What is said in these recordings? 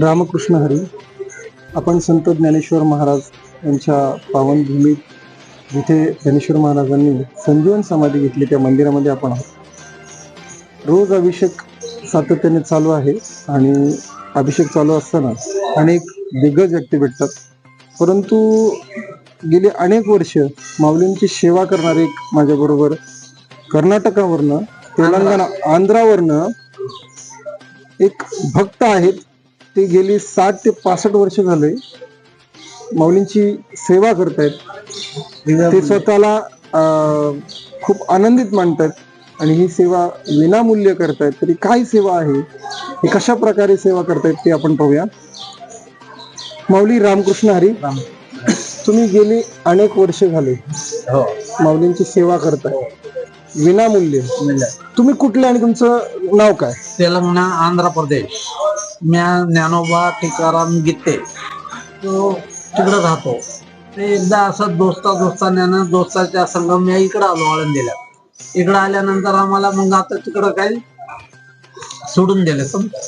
रामकृष्ण हरी आपण संत ज्ञानेश्वर महाराज यांच्या पावनभूमीत जिथे ज्ञानेश्वर महाराजांनी संजीवन समाधी घेतली त्या मंदिरामध्ये आपण आहोत. रोज अभिषेक सातत्याने चालू आहे आणि अभिषेक चालू असताना अनेक दिग्गज व्यक्ती भेटतात. परंतु गेली अनेक वर्ष माऊलींची सेवा करणारे एक माझ्याबरोबर कर्नाटकावरनं तेलंगणा आंध्रावरनं एक भक्त आहेत. ते गेली साठ ते पासष्ट वर्ष झाले. माऊलींची सेवा करतायत. ते स्वतःला खूप आनंदित मानतात आणि ही सेवा विनामूल्य करतायत. तरी काय सेवा आहे? ही कशा प्रकारे सेवा करतायत ते आपण पाहूया. माऊली रामकृष्ण हरी तुम्ही गेली अनेक वर्ष झाले. हो. माऊलींची सेवा करताय. विनामूल्य. तुम्ही कुठले आणि तुमचं नाव काय? तेलंगणा आंध्र प्रदेश. म्या ज्ञानोबा टिकाराम गित्ते तो तिकडं राहतो. ते एकदा असं दोस्ता दोस्ताने ना दोस्ताच्या संघ मी इकडं आलो आळंदीला. इकडं आल्यानंतर आम्हाला मग आता तिकडं काही सोडून दिले. समजा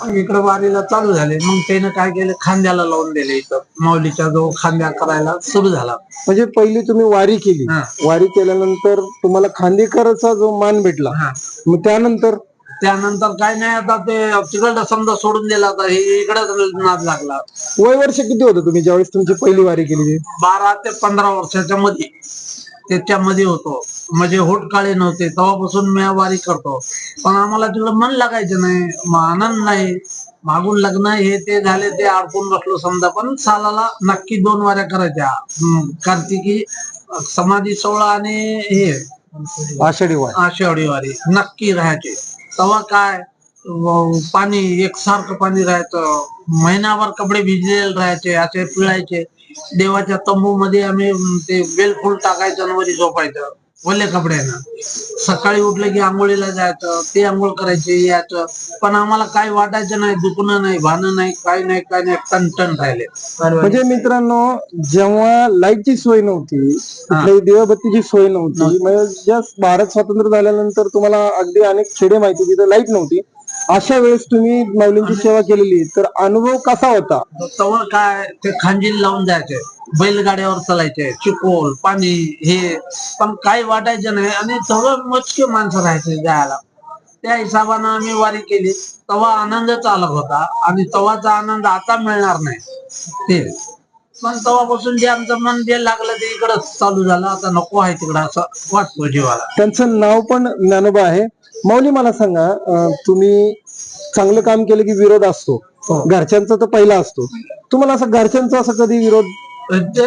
मग इकडं वारीला चालू झाले. मग त्यानं काय केलं? खांद्याला लावून दिले इथं. माऊलीच्या जो खांद्या करायला सुरू झाला. म्हणजे पहिली तुम्ही वारी केली. हा. वारी केल्यानंतर तुम्हाला खांदेकरचा जो मान भेटला. हा. मग त्यानंतर त्यानंतर काय नाही आता ते तिकडं समजा सोडून दिला आता हे इकडं नाद लागला. वय वर्ष किती होतं तुम्ही ज्यावेळेस तुमची पहिली वारी केली? बारा ते पंधरा वर्षाच्या मध्ये त्याच्यामध्ये होतो. म्हणजे होट काळे नव्हते तेव्हापासून मी वारी करतो. पण आम्हाला तिकडं मन लागायचं नाही आनंद नाही मागून लग्न हे ते झाले ते अडकून बसलो समजा. पण सालाला नक्की दोन वाऱ्या करायच्या. कार्तिकी समाधी सोहळा आणि हे. आषाढी वारी. आषाढी वारी. नक्की राहायचे. तेव्हा काय? पाणी एकसारखं पाणी राहायचं महिनाभर कपडे भिजलेले राहायचे असे पिळायचे. देवाच्या तंबू मध्ये आम्ही ते बेलफूल टाकायचं वरी झोपायचं. ओल्या कपड्यानं सकाळी उठलं की आंघोळीला जायचं ते आंघोळ करायचे यायचं. पण आम्हाला काय वाटायचं नाही दुखणं नाही भानं नाही काय नाही काय नाही टन राहिले. म्हणजे मित्रांनो जेव्हा लाईटची सोय नव्हती कुठल्याही दिवाबत्तीची सोय नव्हती म्हणजे जस्ट भारत स्वातंत्र्य झाल्यानंतर तुम्हाला अगदी अनेक खेडे माहिती तिथं लाइट नव्हती अशा वेळेस तुम्ही माऊलींची सेवा केलेली. तर अनुभव कसा होता? तवर काय ते खांजील लावून जायचे. बैलगाड्यावर चालायचे चिकोल पाणी हे. पण काही वाटायचं नाही आणि सगळं मोजके माणसं राहायचे जायला. त्या हिशोबानं आम्ही वारी केली. तेव्हा आनंदच अलग होता आणि तेव्हाचा आनंद आता मिळणार नाही. ते. पण तेव्हापासून जे आमचं मन जे लागलं ते इकडं चालू झालं. आता नको आहे तिकडं असं वाटतो जीवाला. त्यांचं नाव पण ज्ञानोबा आहे. माऊली मला सांगा अं, तुम्ही चांगलं काम केलं की विरोध असतो. घरच्यांचा तर पहिला असतो. तुम्हाला असं घरच्यांचा असं कधी विरोध ते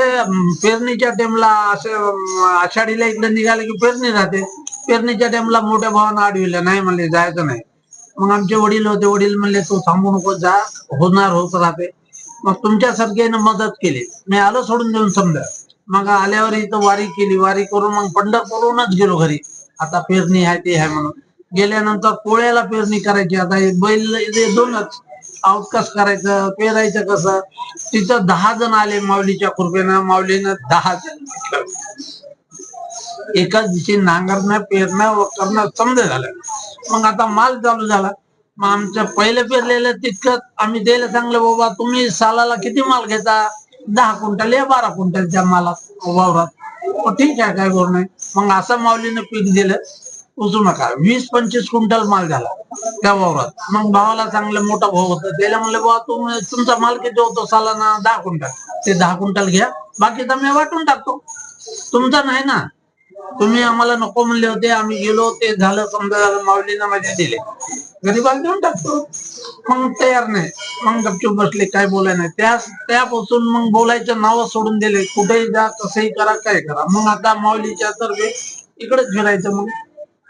पेरणीच्या टाइमला असं आषाढीला इकडे निघाले की पेरणी राहते. पेरणीच्या टाइमला मोठ्या भावानं आडविल्या नाही म्हणले जायचं नाही. मग आमचे वडील होते वडील म्हणले तू थांबू नको जा. होणार होत राहते. मग तुमच्यासारख्यानं मदत केली. मी आलो सोडून देऊन समजा. मग आल्यावर इथं वारी केली. वारी करून मग पंढरपूरहूनच गेलो घरी. आता पेरणी आहे ते आहे म्हणून. गेल्यानंतर पोळ्याला पेरणी करायची. आता हे बैल दोनच. अवकाश करायचं पेरायचं कसं? तिथं दहा जण आले माऊलीच्या कृपेनं. माऊलीनं दहा जण एकाच दिवशी नांगरणं पेरणं व करणं समज झालं. मग आता माल चालू झाला. मग आमच्या पहिले पेरलेलं तितकं आम्ही द्यायला सांगलं बाबा तुम्ही सालाला किती माल घेता? दहा क्विंटल या बारा क्विंटलच्या मालात वावरात. ठीक आहे काय करू नाही मग असं माऊलीनं पीक दिलं. उचू नका. वीस पंचवीस क्विंटल माल झाला. त्या वावरात. मग भावाला चांगलं मोठा भाऊ होता. त्याला म्हणलं बा तुमचा माल किती होतो? सालाना दहा क्विंटल. ते दहा क्विंटल घ्या. बाकीचा मी वाटून टाकतो. तुमचा नाही ना. तुम्ही आम्हाला नको म्हणले होते. आम्ही गेलो ते झालं समजा झालं. माऊलीनं माझे दिले. गरीबाला देऊन टाकतो. मग तयार नाही. मग गपचूप बसले. काय बोलाय नाही. त्या त्यापासून मग बोलायचं नाव सोडून दिले. कुठेही जा कसंही करा काय करा. मग आता माऊलीच्या तर्फे इकडेच फिरायचं मग.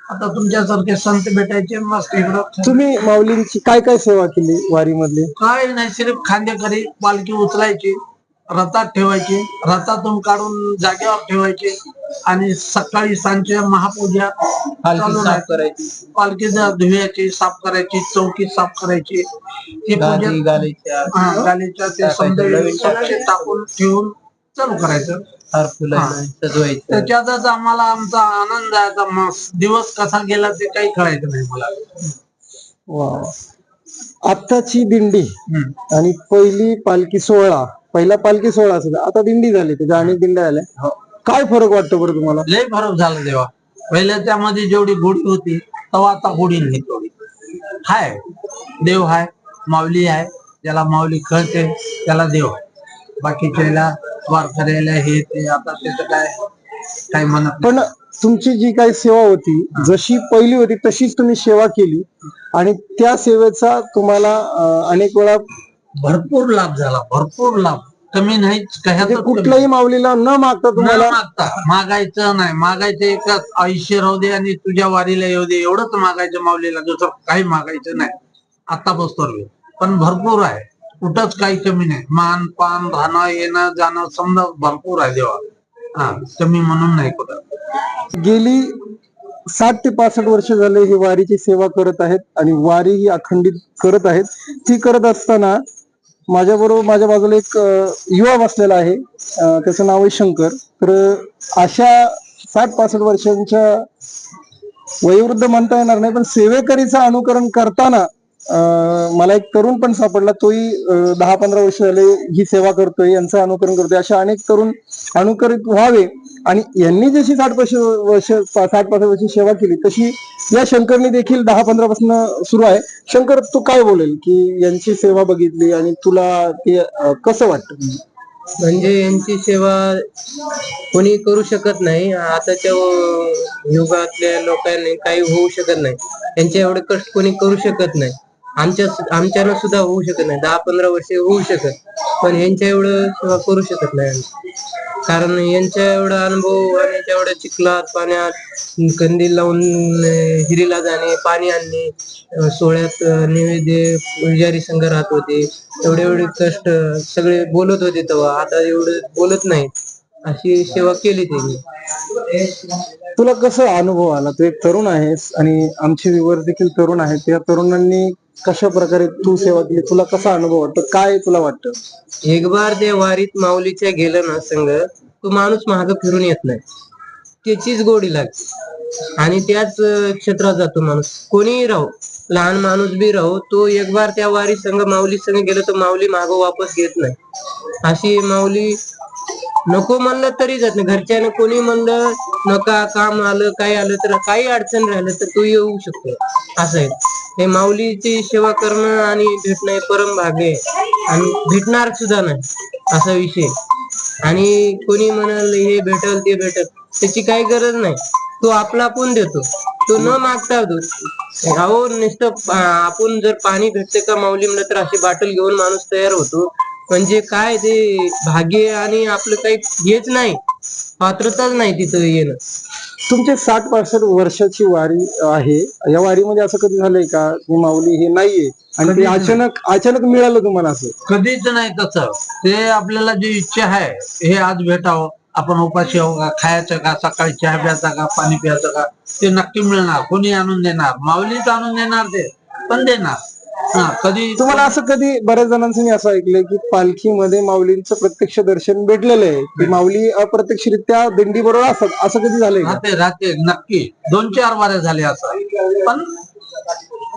आता तुमच्यासारखे संत भेटायचे मस्त इकडं. तुम्ही माऊलींची काय काय सेवा केली वारी मधली काय नाही सिर्फ खांदेकरी पालखी उचलायची रथात ठेवायची रथातून काढून जागेवर ठेवायची आणि सकाळी सांजच्या महापूजा चालू साफ राहायची. करायची. पालखी ज- धुवायची साफ करायची चौकी साफ करायची. ही गादी पूजा गालीच्या हा, गालीच्या ते टाकायचं, समजा नवीन टाकायचं. टाकून ठेवून चालू करायचं. हार फुलायचं सजवायचं. त्याच्यातच आम्हाला आमचा आनंद आहे. आता मग दिवस कसा गेला ते काही कळायचं नाही मला. वा. आत्ताची दिंडी हम्म. आणि पहिली पालखी सोहळा. पहिला पालखी सोहळा असेल. आता दिंडी झाली त्याच्या अनेक दिंड्या आल्या काय फरक वाटतो बरं तुम्हाला? लय फरक झाला देवा. पहिल्या त्यामध्ये जेवढी गोडी होती तेव्हा आता गोडी नाही तेवढी. हाय. देव हाय. माऊली आहे त्याला माऊली कळते त्याला देव. बाकीच्याला वारकऱ्याला हे ते आता त्याचं काय काय म्हणत नाही. पण तुमची जी काही सेवा होती जशी पहिली होती तशीच तुम्ही सेवा केली. आणि त्या सेवेचा तुम्हाला अं, अनेक वेळा भरपूर लाभ झाला भरपूर लाभ. कमी नाहीच म्हणजे कुठल्याही माऊलीला न मागता न तुम्हाला मागता मागायचं नाही. मागायचं एकच आयुष्य राहू दे आणि तुझ्या वारीला येऊ दे. एवढंच मागायचं माऊलीला दुसरं काही मागायचं नाही. आता बसतो पण भरपूर आहे. कुठंच काही कमी नाही. मान पान राहणं येणं जाणं समजा भरपूर आहे देवा. हा कमी म्हणून नाही कुठं. गेली साठ ते पासष्ट वर्ष झाले ही वारीची सेवा करत आहेत आणि वारी ही अखंडित करत आहेत. ती करत असताना माझ्या बरोबर माझ्या बाजूला एक युवा बसलेला आहे. त्याचं नाव आहे शंकर. तर अशा साठ पासष्ट वर्षांच्या वयोवृद्ध म्हणता येणार नाही पण सेवेकरीचं अनुकरण करताना मला एक तरुण पण सापडला. तोही दहा पंधरा वर्ष झाले ही सेवा करतोय यांचं अनुकरण करतोय. अशा अनेक तरुण अनुकरित व्हावे आणि यांनी जशी साठ वर्ष वर्ष साठ पाच वर्ष सेवा केली तशी या शंकरनी देखील दहा पंधरा पासून सुरू आहे. शंकर तू काय बोलेल की यांची सेवा बघितली आणि तुला ते कसं वाटतं? म्हणजे यांची सेवा कोणी करू शकत नाही. आताच्या युगातल्या लोकांनी काही होऊ शकत नाही. त्यांचे एवढे कष्ट कोणी करू शकत नाही. आमच्या आमच्यानं सुद्धा होऊ शकत नाही. दहा पंधरा वर्ष होऊ शकत. पण यांच्या एवढं सेवा करू शकत नाही आम्ही. कारण यांच्या एवढा अनुभव आणि यांच्या एवढ्या चिखलात पाण्यात कंदील लावून हिरीला जाणे पाणी आणणे सोहळ्यात नैवेद्य पुजारी संघ राहत होते. एवढे एवढे कष्ट सगळे बोलत होते तेव्हा. आता एवढं बोलत नाही अशी सेवा केली त्यांनी. तुला कसा अनुभव आला? तू एक तरुण आहेस आणि आमचे विवर देखील तरुण आहेत. त्या तरुणांनी कशा प्रकारे तू सेवा केली तुला कसा अनुभव वाटतो? काय तुला वाटतं? एक बार त्या वारीत माऊलीच्या गेलं ना संघ तो माणूस महाग फिरून येत नाही. त्याचीच गोडी लागते. आणि त्याच क्षेत्रात जातो माणूस. कोणीही राहू लहान माणूस बी राहू तो एक बार त्या वारी संघ माऊली संघ गेलो तर माऊली माग वापस घेत नाही. अशी माऊली नको म्हणलं तरी जात नाही. घरच्यानं कोणी म्हणलं नका काम आलं काय आलं तर काही अडचण राहिलं तर तू येऊ शकतो. असं आहे. हे माऊलीची सेवा करणं आणि भेटणं हे परम भाग्य आहे. आणि भेटणार सुद्धा नाही. असा विषय आणि कोणी म्हणाल हे भेटल ते भेटल. त्याची काही गरज नाही. तो आपला आपण देतो. तो न मागता देतो. अहो नुसतं आपण जर पाणी भेटते का माऊली म्हणलं तर अशी बाटल घेऊन माणूस तयार होतो. म्हणजे काय ते भाग्य आणि आपलं काही हेच नाही. पात्रताच नाही तिथं येणं. तुमचे साठ पासष्ट वर्षाची वारी आहे. या वारीमध्ये असं कधी झालंय का? की माऊली हे नाहीये आणि ते अचानक अचानक मिळालं तुम्हाला असं? कधीच नाही तसं. ते आपल्याला जी इच्छा आहे हे आज भेटावं. आपण उपाशी आहो का? खायचं का? सकाळी चहा प्यायचा का? पाणी प्यायचं का? ते नक्की मिळणार. कोणी आणून देणार? माऊलीच आणून देणार ते. पण देणार. हा कधी तुम्हाला असं कधी बऱ्याच जणांचं मी असं ऐकलंय की पालखीमध्ये माऊलींचं प्रत्यक्ष दर्शन भेटलेलं आहे की माऊली अप्रत्यक्षरित्या दिंडी बरोबर असतात? असं कधी झालंय का? राहते राहते नक्की. दोन चार वारे झाले असं. पण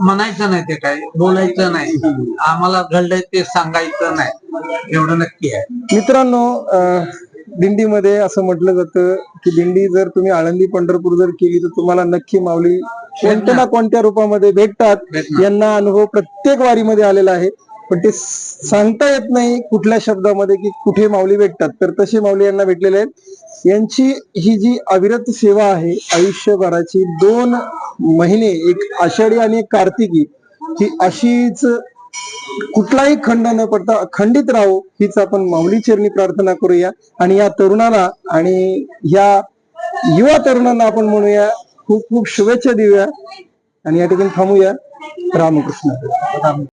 म्हणायचं नाही ते काय बोलायचं नाही. आम्हाला घडलंय ते सांगायचं नाही. एवढं नक्की आहे. मित्रांनो अं, दिंडीमध्ये असं म्हटलं जातं की दिंडी जर तुम्ही आळंदी पंढरपूर जर केली तर तुम्हाला नक्की माऊली कोणत्या ना कोणत्या रूपामध्ये भेटतात. यांना अनुभव प्रत्येक वारीमध्ये आलेला आहे. पण ते सांगता येत नाही कुठल्या शब्दामध्ये की कुठे माऊली भेटतात. तर तशी माऊली यांना भेटलेले आहेत. यांची ही जी अविरत सेवा आहे आयुष्यभराची दोन महिने एक आषाढी आणि एक कार्तिकी ही अशीच कुठलाही खंड न पडता अखंडित राहो हीच आपण माऊली चरणी प्रार्थना करूया. आणि या तरुणाला आणि या युवा तरुणांना आपण म्हणूया खूप खूप शुभेच्छा देऊया. आणि या ठिकाणी थांबूया. रामकृष्ण.